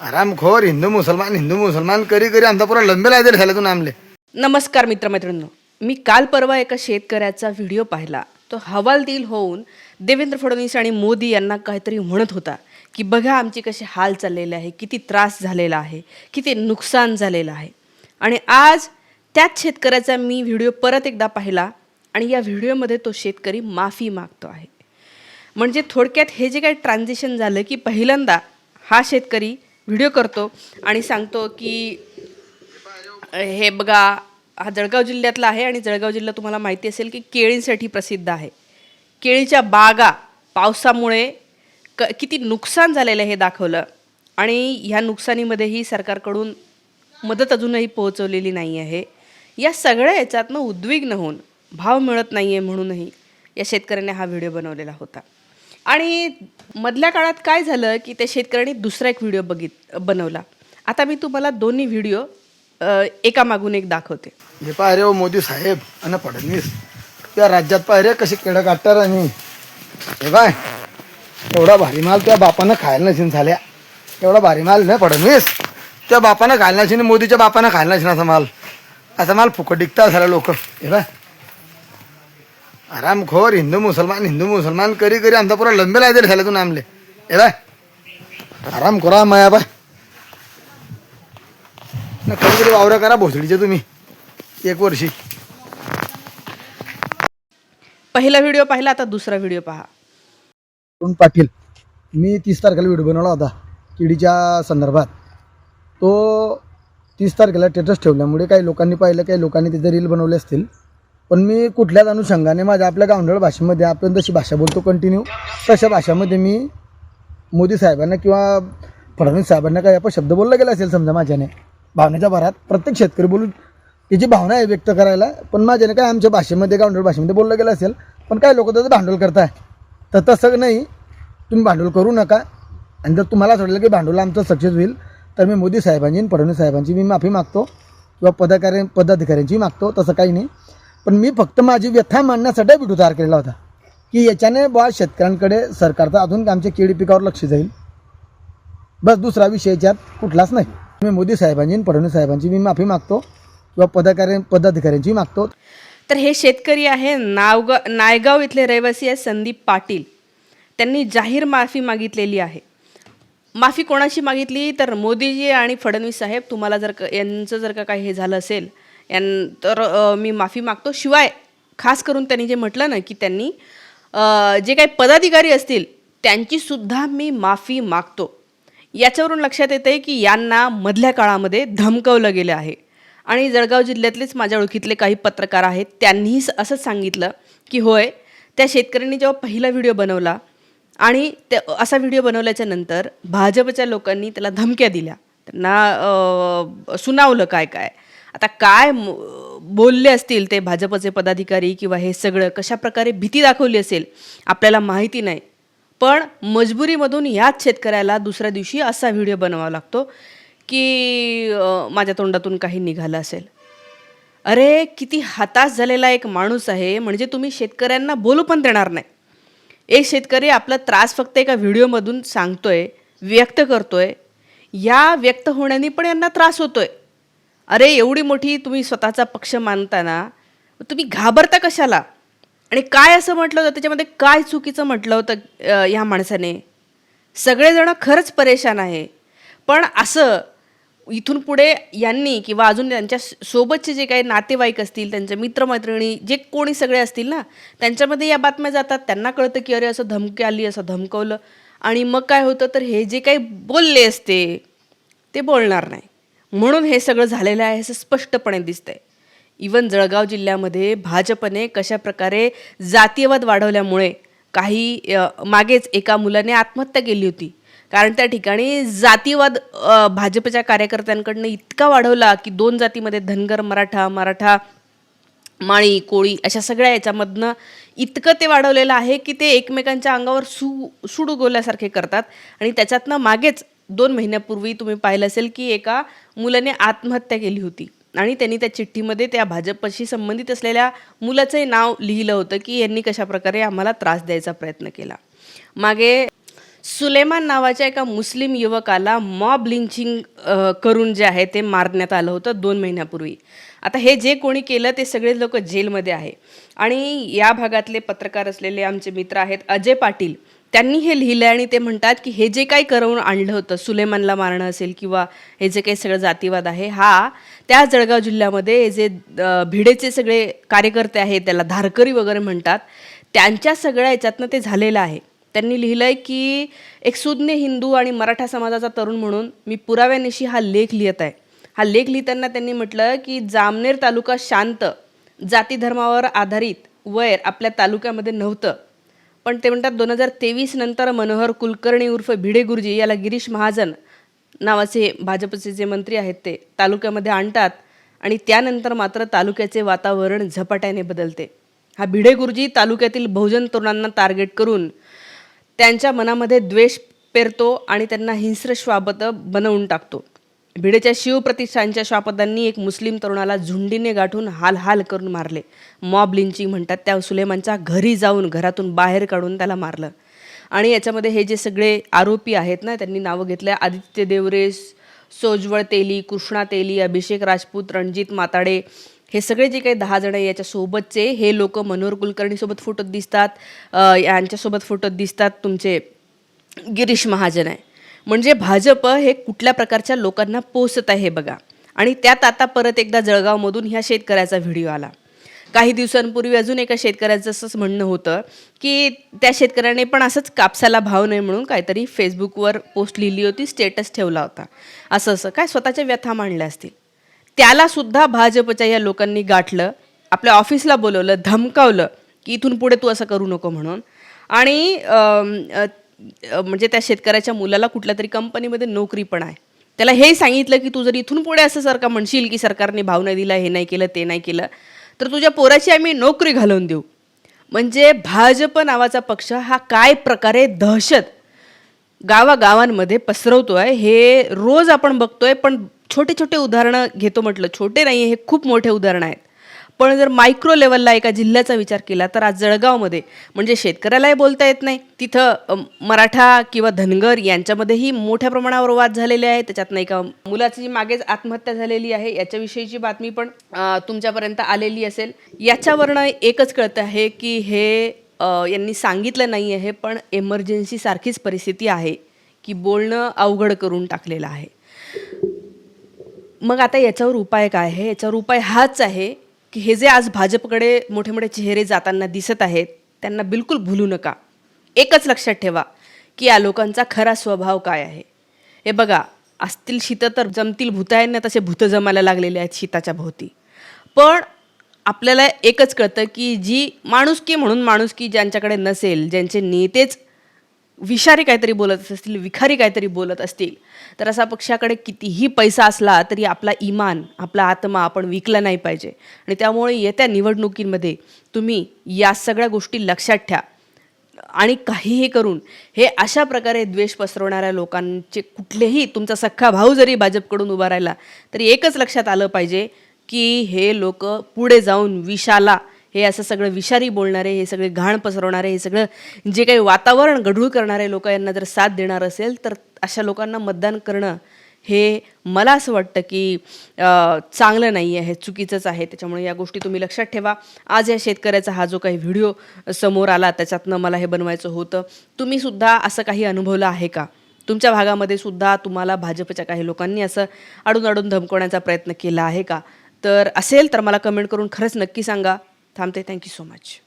आरामखोर हिंदू मुसलमान हिंदू मुसलमान करी करी आमचा पुरा लंबे लागेल झाल्यातून आमले नमस्कार मित्रमैत्रिणींनो मी काल परवा एका शेतकऱ्याचा व्हिडिओ पाहिला. तो हवालदिल होऊन देवेंद्र फडणवीस आणि मोदी यांना काहीतरी म्हणत होता की बघा आमची कशी हाल चाललेले आहे किती त्रास झालेला आहे किती नुकसान झालेलं आहे. आणि आज त्याच शेतकऱ्याचा मी व्हिडिओ परत एकदा पाहिला आणि या व्हिडिओमध्ये तो शेतकरी माफी मागतो आहे. म्हणजे थोडक्यात हे जे काही ट्रान्झिशन झालं की पहिल्यांदा हा शेतकरी व्हिडिओ करतो आणि सांगतो की हे बघा हा जळगाव जिल्ह्यातला आहे आणि जळगाव जिल्हा तुम्हाला माहिती असेल की केळींसाठी प्रसिद्ध आहे. केळीच्या बागा पावसामुळे क किती नुकसान झालेलं आहे हे दाखवलं. आणि ह्या नुकसानीमध्येही सरकारकडून मदत अजूनही पोहोचवलेली नाही आहे. या सगळ्या याच्यातनं उद्विग्न होऊन भाव मिळत नाही आहे म्हणूनही या शेतकऱ्याने हा व्हिडिओ बनवलेला होता. आणि मधल्या काळात काय झालं की त्या शेतकऱ्यांनी दुसरा एक व्हिडिओ बघित बनवला. आता मी तुम्हाला दोन्ही व्हिडिओ एका मागून एक दाखवते. हे पाय ओ हो मोदी साहेब आणि फडणवीस. त्या राज्यात पाय रे कसे केडं काढतात आणि. हे बाय एवढा भारी माल त्या बापानं खायला नसेल झाल्या. एवढा भारी माल नाही फडणवीस. त्या बापानं खायला नसेल मोदीच्या बापानं खायला नसेल असा माल. असा माल फुकट डिकता झाला लोक. हे बाय आरामखोर हिंदू मुसलमान हिंदू मुसलमान करी करी आमचा पुरा लंबे लायदे झाले तू नामले बाय. आराम करा माया बाय. न कधीतरी वावरं करा भोसडीचे तुम्ही. एक वर्षी. पहिला व्हिडिओ पाहिला आता दुसरा व्हिडिओ पहा. अरुण पाटील मी तीस तारखेला व्हिडिओ बनवला होता किडीच्या संदर्भात. तो तीस तारखेला स्टेटस ठेवल्यामुळे काही लोकांनी पाहिलं काही लोकांनी तिथे रील बनवले असतील. पण मी कुठल्याच अनुषंगाने माझ्या आपल्या गावंढळ भाषेमध्ये आपण जशी भाषा बोलतो कंटिन्यू तशा भाषामध्ये मी मोदी साहेबांना किंवा फडणवीस साहेबांना काही आपण शब्द बोलला गेला असेल समजा माझ्याने भावनेच्या भरात प्रत्येक शेतकरी बोलून त्याची भावना आहे व्यक्त करायला पण माझ्याने काय आमच्या भाषेमध्ये गावंढळ भाषेमध्ये बोललं गेलं असेल पण काय लोक त्याचं भांडवल करताय. तर तसं नाही तुम्ही भांडवल करू नका. आणि जर तुम्हाला असं वाटलं की भांडवल आमचं सक्सेस होईल तर मी मोदी साहेबांची आणि फडणवीस साहेबांची मी माफी मागतो किंवा पदाकार पदाधिकाऱ्यांची मागतो तसं काही नाही. पण मी फक्त माझी व्यथा मांडण्यासाठी व्हिडिओ तयार केलेला होता. की याच्याने बा शेतकऱ्यांकडे सरकारचं अजून आमच्या केळी पिकावर लक्ष जाईल. बस दुसरा विषय याच्यात कुठलाच नाही. मी मोदी साहेबांची आणि फडणवीस साहेबांची मी माफी मागतो किंवा पदाधिकारी पदाधिकाऱ्यांची मागतो. तर हे शेतकरी आहे नावगाव नायगाव इथले रहिवासी आहे संदीप पाटील. त्यांनी जाहीर माफी मागितलेली आहे. माफी कोणाशी मागितली? तर मोदीजी आणि फडणवीस साहेब तुम्हाला जर का यांचं जर का काही हे झालं असेल यां तर मी माफी मागतो. शिवाय खास करून त्यांनी जे म्हटलं ना की त्यांनी जे काही पदाधिकारी असतील त्यांचीसुद्धा मी माफी मागतो. याच्यावरून लक्षात येतं आहे की यांना मधल्या काळामध्ये धमकवलं गेलं आहे. आणि जळगाव जिल्ह्यातलेच माझ्या ओळखीतले काही पत्रकार आहेत त्यांनीही स- असंच सांगितलं की होय त्या शेतकऱ्यांनी जेव्हा पहिला व्हिडिओ बनवला आणि त्या असा व्हिडिओ बनवल्याच्या नंतर भाजपच्या लोकांनी त्याला धमक्या दिल्या. त्यांना सुनावलं काय काय. आता काय म- बोलले असतील ते भाजपचे पदाधिकारी किंवा हे सगळं कशा प्रकारे भीती दाखवली असेल आपल्याला माहिती नाही. पण मजबुरीमधून ह्याच शेतकऱ्याला दुसऱ्या दिवशी असा व्हिडिओ बनवावा लागतो की माझ्या तोंडातून काही निघालं असेल. अरे किती हताश झालेला एक माणूस आहे म्हणजे तुम्ही शेतकऱ्यांना बोलू पण देणार नाही. एक शेतकरी आपला त्रास फक्त एका व्हिडिओमधून सांगतोय व्यक्त करतोय. या व्यक्त होण्याने पण यांना त्रास होतोय. अरे एवढी मोठी तुम्ही स्वतःचा पक्ष मानताना तुम्ही घाबरता कशाला? आणि काय असं म्हटलं होतं? त्याच्यामध्ये काय चुकीचं म्हटलं होतं ह्या माणसाने? सगळेजण खरंच परेशान आहे. पण असं इथून पुढे यांनी किंवा अजून त्यांच्या सोबतचे जे काही नातेवाईक असतील त्यांचे मित्रमैत्रिणी जे कोणी सगळे असतील ना त्यांच्यामध्ये या बातम्या जातात. त्यांना कळतं की अरे असं धमकी आली असं धमकवलं. आणि मग काय होतं? तर हे जे काही बोलले असते ते बोलणार नाही. म्हणून हे सगळं झालेलं आहे असं स्पष्टपणे दिसतंय. इवन जळगाव जिल्ह्यामध्ये भाजपने कशा प्रकारे जातीयवाद वाढवल्यामुळे काही मागेच एका मुलाने आत्महत्या केली होती. कारण त्या ठिकाणी जातीवाद भाजपच्या कार्यकर्त्यांकडनं इतका वाढवला की दोन जातीमध्ये धनगर मराठा मराठा माळी कोळी अशा सगळ्या याच्यामधनं इतकं ते वाढवलेलं आहे की ते एकमेकांच्या अंगावर सु सुडू गोल्यासारखे करतात. आणि त्याच्यातनं मागेच दोन महिन्यापूर्वी तुम्ही पाहिलं असेल की एका मुलाने आत्महत्या केली होती. आणि त्यांनी त्या चिठ्ठीमध्ये त्या भाजपशी संबंधित असलेल्या मुलाचंही नाव लिहिलं होतं की यांनी कशा प्रकारे आम्हाला त्रास द्यायचा प्रयत्न केला. मागे सुलेमान नावाच्या एका मुस्लिम युवकाला मॉब लिंचिंग करून जे आहे ते मारण्यात आलं होतं दोन महिन्यापूर्वी. आता हे जे कोणी केलं ते सगळे लोक जेलमध्ये आहे. आणि या भागातले पत्रकार असलेले आमचे मित्र आहेत अजय पाटील. त्यांनी हे लिहिलं आहे आणि ते म्हणतात की हे जे काही करवून आणलं होतं सुलेमानला मारणं असेल किंवा हे जे काही सगळं जातीवाद आहे हा त्या जळगाव जिल्ह्यामध्ये हे जे भिडेचे सगळे कार्यकर्ते आहेत त्याला धारकरी वगैरे म्हणतात त्यांच्या सगळ्या याच्यातनं ते झालेलं आहे. त्यांनी लिहिलं आहे की एक सुज्ञ हिंदू आणि मराठा समाजाचा तरुण म्हणून मी पुराव्यानिशी हा लेख लिहित आहे. हा लेख लिहिताना त्यांनी म्हटलं की जामनेर तालुका शांत जाती धर्मावर आधारित वैर आपल्या तालुक्यामध्ये नव्हतं. पण ते म्हणतात दोन हजार तेवीस नंतर मनोहर कुलकर्णी उर्फ भिडे गुरुजी याला गिरीश महाजन नावाचे भाजपचे जे मंत्री आहेत ते तालुक्यामध्ये आणतात आणि त्यानंतर मात्र तालुक्याचे वातावरण झपाट्याने बदलते. हा भिडे गुरुजी तालुक्यातील बहुजन तरुणांना टार्गेट करून त्यांच्या मनामध्ये द्वेष पेरतो आणि त्यांना हिंस्र श्वाबत बनवून टाकतो. भिडेच्या शिवप्रतिष्ठानच्या शापदांनी एक मुस्लिम तरुणाला झुंडीने गाठून हाल हाल करून मारले. मॉब लिंचिंग म्हणतात त्या सुलेमानच्या घरी जाऊन घरातून बाहेर काढून त्याला मारलं. आणि याच्यामध्ये हे जे सगळे आरोपी आहेत ना त्यांनी नावं घेतलं आदित्य देवरे सोज्वळ तेली कृष्णा तेली अभिषेक राजपूत रणजित माताडे हे सगळे जे काही दहा जण आहे हे लोक मनोहर कुलकर्णीसोबत फोटोत दिसतात. यांच्यासोबत फोटोत दिसतात तुमचे गिरीश महाजन आहे. म्हणजे भाजप हे कुठल्या प्रकारच्या लोकांना पोचत आहे बघा. आणि त्यात आता परत एकदा जळगावमधून ह्या शेतकऱ्याचा व्हिडिओ आला. काही दिवसांपूर्वी अजून एका शेतकऱ्याचं असंच म्हणणं होतं की त्या शेतकऱ्याने पण असंच कापसाला भाव नाही म्हणून काहीतरी फेसबुकवर पोस्ट लिहिली होती स्टेटस ठेवला होता. असं असं. काय स्वतःच्या व्यथा मांडल्या असतील. त्यालासुद्धा भाजपच्या या लोकांनी गाठलं आपल्या ऑफिसला बोलवलं धमकावलं की इथून पुढे तू असं करू नको म्हणून. आणि म्हणजे त्या शेतकऱ्याच्या मुलाला कुठल्या तरी कंपनीमध्ये नोकरी पण आहे. त्याला हे सांगितलं की तू जर इथून पुढे असं सर का म्हणशील की सरकारने भाव नाही दिला हे नाही केलं ते नाही केलं तर तुझ्या पोराची आम्ही नोकरी घालवून देऊ. म्हणजे भाजप नावाचा पक्ष हा काय प्रकारे दहशत गावागावांमध्ये पसरवतो आहे हे रोज आपण बघतोय पण छोटे छोटे उदाहरणं घेतो म्हटलं छोटे नाही हे खूप मोठे उदाहरणं आहेत. पण जर मायक्रो लेवलला एका जिल्ह्याचा विचार केला तर आज जळगावमध्ये म्हणजे शेतकऱ्यालाही बोलता येत नाही. तिथं मराठा किंवा धनगर यांच्यामध्येही मोठ्या प्रमाणावर वाद झालेले आहे त्याच्यात नाही का मुलाची मागेच आत्महत्या झालेली आहे याच्याविषयीची बातमी पण तुमच्यापर्यंत आलेली असेल. याच्यावरनं एकच कळतं आहे की हे यांनी सांगितलं नाही आहे पण एमर्जन्सी सारखीच परिस्थिती आहे की बोलणं अवघड करून टाकलेलं आहे. मग आता याच्यावर उपाय काय आहे? याच्यावर उपाय हाच आहे की हे जे आज भाजपकडे मोठे मोठे चेहरे जाताना दिसत आहेत त्यांना बिलकुल भुलू नका. एकच लक्षात ठेवा की या लोकांचा खरा स्वभाव काय आहे. हे बघा असतील शीतं तर जमतील भूतायांना तसे भूत जमायला लागलेले आहेत शीताच्या भोवती. पण आपल्याला एकच कळतं की जी माणुसकी म्हणून माणुसकी ज्यांच्याकडे नसेल ज्यांचे नेतेच विषारी काहीतरी बोलत असतील विखारी काहीतरी बोलत असतील तर असा पक्षाकडे कितीही पैसा असला तरी आपला इमान आपला आत्मा आपण विकला नाही पाहिजे. आणि त्यामुळे येत्या निवडणुकीमध्ये तुम्ही या सगळ्या गोष्टी लक्षात ठ्या आणि काहीही करून हे अशा प्रकारे द्वेष पसरवणाऱ्या लोकांचे कुठलेही तुमचा सख्खा भाऊ जरी भाजपकडून उभा राहिला तरी एकच लक्षात आलं पाहिजे की हे लोक पुढे जाऊन विषाला हे असं सगळं विषारी बोलणारे हे सगळे घाण पसरवणारे हे सगळं जे काही वातावरण गढूळ करणारे लोक यांना जर साथ देणार असेल तर अशा लोकांना मतदान करणं हे मला असं वाटतं की चांगलं नाही आहे चुकीचंच आहे. त्याच्यामुळे या गोष्टी तुम्ही लक्षात ठेवा. आज या शेतकऱ्याचा हा जो काही व्हिडिओ समोर आला त्याच्यातनं मला हे बनवायचं होतं. तुम्ही सुद्धा असं काही अनुभवलं आहे का? तुमच्या भागामध्ये सुद्धा तुम्हाला भाजपच्या काही लोकांनी असं अडून अडून धमकवण्याचा प्रयत्न केला आहे का? तर असेल तर मला कमेंट करून खरंच नक्की सांगा. Tamte, thank you so much.